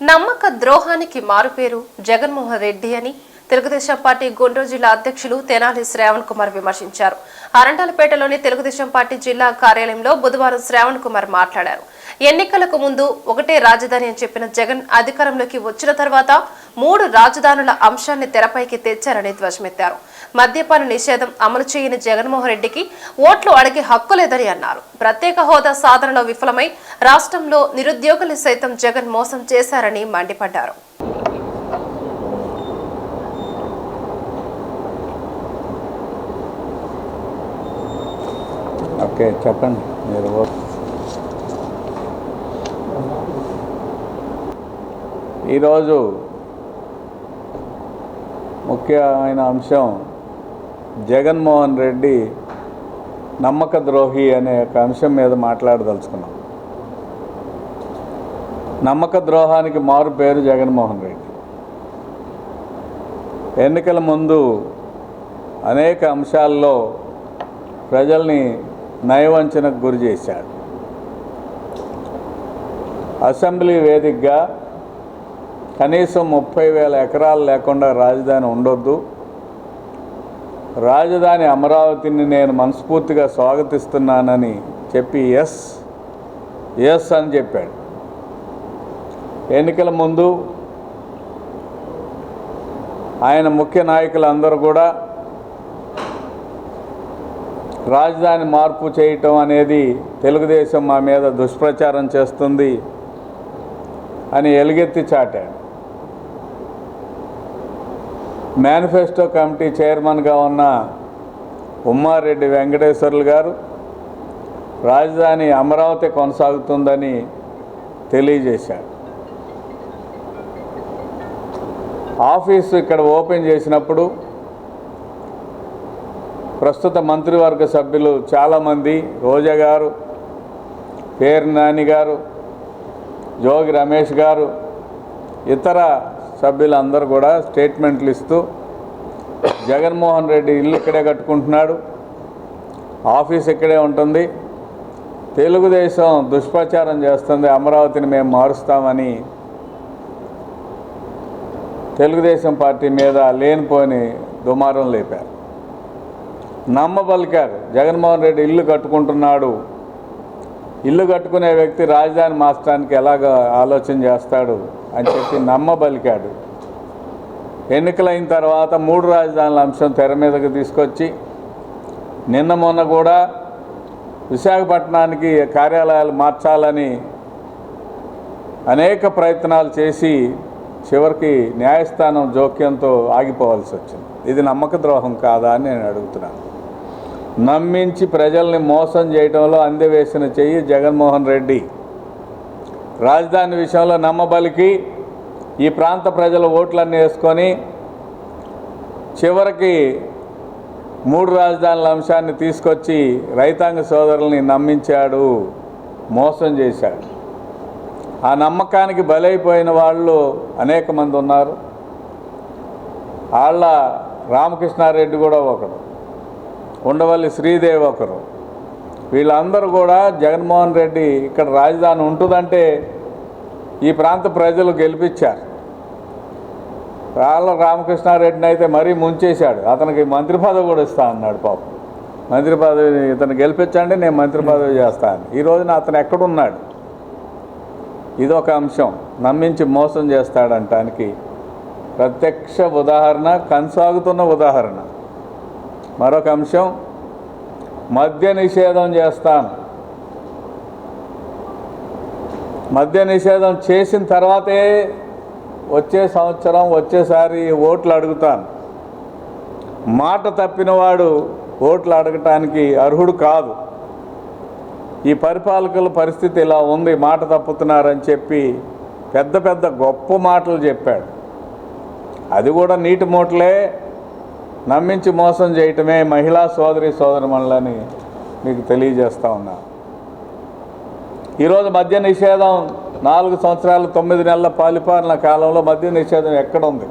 నమ్మక ద్రోహానికి మారుపేరు జగన్మోహన్ రెడ్డి అని తెలుగుదేశం పార్టీ గుంటూరు జిల్లా అధ్యక్షులు తెనాలి శ్రావణ్ కుమార్ విమర్శించారు. అరంటాలపేటలోని తెలుగుదేశం పార్టీ జిల్లా కార్యాలయంలో బుధవారం శ్రావణ్ కుమార్ మాట్లాడారు. ఎన్నికలకు ముందు ఒకటే రాజధాని అని చెప్పిన జగన్ అధికారంలోకి వచ్చిన తర్వాత మూడు రాజధానుల అంశాన్ని తెరపైకి తెచ్చారని ధ్వజమెత్తారు. మద్యపాన నిషేధం అమలు చేయని జగన్మోహన్ రెడ్డికి ఓట్లు అడిగే హక్కు లేదని అన్నారు. ప్రత్యేక హోదా సాధనలో విఫలమై రాష్ట్రంలో నిరుద్యోగులు సైతం జగన్ మోసం చేశారని మండిపడ్డారు. ఓకే చెప్పండి. మీరు ఓ- ఈరోజు ముఖ్యమైన అంశం జగన్మోహన్ రెడ్డి నమ్మక ద్రోహి అనే ఒక అంశం మీద మాట్లాడదలుచుకున్నాం. నమ్మక ద్రోహానికి మారు పేరు జగన్మోహన్ రెడ్డి. ఎన్నికల ముందు అనేక అంశాల్లో ప్రజల్ని నయవంచనకు గురి చేశాడు. అసెంబ్లీ వేదికగా కనీసం ముప్పై వేల ఎకరాలు లేకుండా రాజధాని ఉండొద్దు. రాజధాని అమరావతిని నేను మనస్ఫూర్తిగా స్వాగతిస్తున్నానని చెప్పి ఎస్ ఎస్ అని చెప్పాడు. ఎన్నికల ముందు ఆయన ముఖ్య నాయకులందరూ కూడా రాజధాని మార్పు చేయటం అనేది తెలుగుదేశం మా మీద దుష్ప్రచారం చేస్తుంది అని ఎలుగెత్తి చాటాడు. మేనిఫెస్టో కమిటీ చైర్మన్గా ఉన్న ఉమ్మారెడ్డి వెంకటేశ్వర్లు గారు రాజధాని అమరావతి కొనసాగుతుందని తెలియజేశాడు ఆఫీసు ఇక్కడ ఓపెన్ చేసినప్పుడు ప్రస్తుత మంత్రివర్గ సభ్యులు చాలామంది. రోజా గారు పేరు నాని గారు జోగి రమేష్ గారు ఇతర సభ్యులందరూ కూడా స్టేట్మెంట్లు ఇస్తూ జగన్మోహన్ రెడ్డి ఇల్లు ఇక్కడే కట్టుకుంటున్నాడు. ఆఫీస్ ఇక్కడే ఉంటుంది. తెలుగుదేశం దుష్ప్రచారం చేస్తుంది. అమరావతిని మేము మారుస్తామని తెలుగుదేశం పార్టీ మీద లేనిపోని దుమారం లేపారు. నమ్మబలికారు. జగన్మోహన్ రెడ్డి ఇల్లు కట్టుకుంటున్నాడు. ఇల్లు కట్టుకునే వ్యక్తి రాజధాని మార్చడానికి ఎలాగ ఆలోచన చేస్తాడు అని చెప్పి నమ్మబలికాడు. ఎన్నికలైన తర్వాత మూడు రాజధానుల అంశం తెర మీదకి తీసుకొచ్చి నిన్న మొన్న కూడా విశాఖపట్నానికి కార్యాలయాలు మార్చాలని అనేక ప్రయత్నాలు చేసి చివరికి న్యాయస్థానం జోక్యంతో ఆగిపోవాల్సి వచ్చింది. ఇది నమ్మక ద్రోహం కాదా అని నేను అడుగుతున్నాను. నమ్మించి ప్రజల్ని మోసం చేయడంలో అందవేసిన చెయ్యి జగన్మోహన్ రెడ్డి. రాజధాని విషయంలో నమ్మబలికి ఈ ప్రాంత ప్రజల ఓట్లన్నీ వేసుకొని చివరికి మూడు రాజధానుల అంశాన్ని తీసుకొచ్చి రైతాంగ సోదరుల్ని నమ్మించాడు మోసం చేశాడు. ఆ నమ్మకానికి బలైపోయిన వాళ్ళు అనేక మంది ఉన్నారు. వాళ్ళ రామకృష్ణారెడ్డి కూడా ఒకడు. ఉండవల్లి శ్రీదేవి ఒకరు. వీళ్ళందరూ కూడా జగన్మోహన్ రెడ్డి ఇక్కడ రాజధాని ఉంటుందంటే ఈ ప్రాంత ప్రజలు గెలిపించారు. రాళ్ళ రామకృష్ణారెడ్డిని అయితే మరీ ముంచేశాడు. అతనికి మంత్రి పదవి కూడా ఇస్తా అన్నాడు పాపం. మంత్రి పదవి ఇతను గెలిపించండి నేను మంత్రి పదవి చేస్తాను ఈ రోజున అతను ఎక్కడున్నాడు? ఇదొక అంశం. నమ్మించి మోసం చేస్తాడంటానికి ప్రత్యక్ష ఉదాహరణ కొనసాగుతున్న ఉదాహరణ. మరొక అంశం మద్య నిషేధం చేస్తాను. మద్య నిషేధం చేసిన తర్వాతే వచ్చే సంవత్సరం వచ్చేసారి ఓట్లు అడుగుతాను. మాట తప్పినవాడు ఓట్లు అడగటానికి అర్హుడు కాదు. ఈ పరిపాలకుల పరిస్థితి ఇలా ఉంది మాట తప్పుతున్నారని చెప్పి పెద్ద పెద్ద గొప్ప మాటలు చెప్పాడు. అది కూడా నీటి మూటలే. నమ్మించి మోసం చేయటమే మహిళా సోదరి సోదరుమణులని మీకు తెలియజేస్తా ఉన్నా. ఈరోజు మద్య నిషేధం నాలుగు సంవత్సరాలు తొమ్మిది నెలల పాలిపాలన కాలంలో మద్య నిషేధం ఎక్కడ ఉంది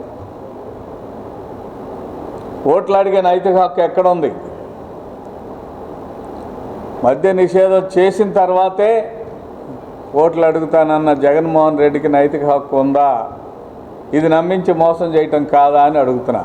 ఓట్లు అడిగే నైతిక హక్కు ఎక్కడ ఉంది మద్య నిషేధం చేసిన తర్వాతే ఓట్లు అడుగుతానన్న జగన్మోహన్ రెడ్డికి నైతిక హక్కు ఉందా? ఇది నమ్మించి మోసం చేయటం కాదా అని అడుగుతున్నా.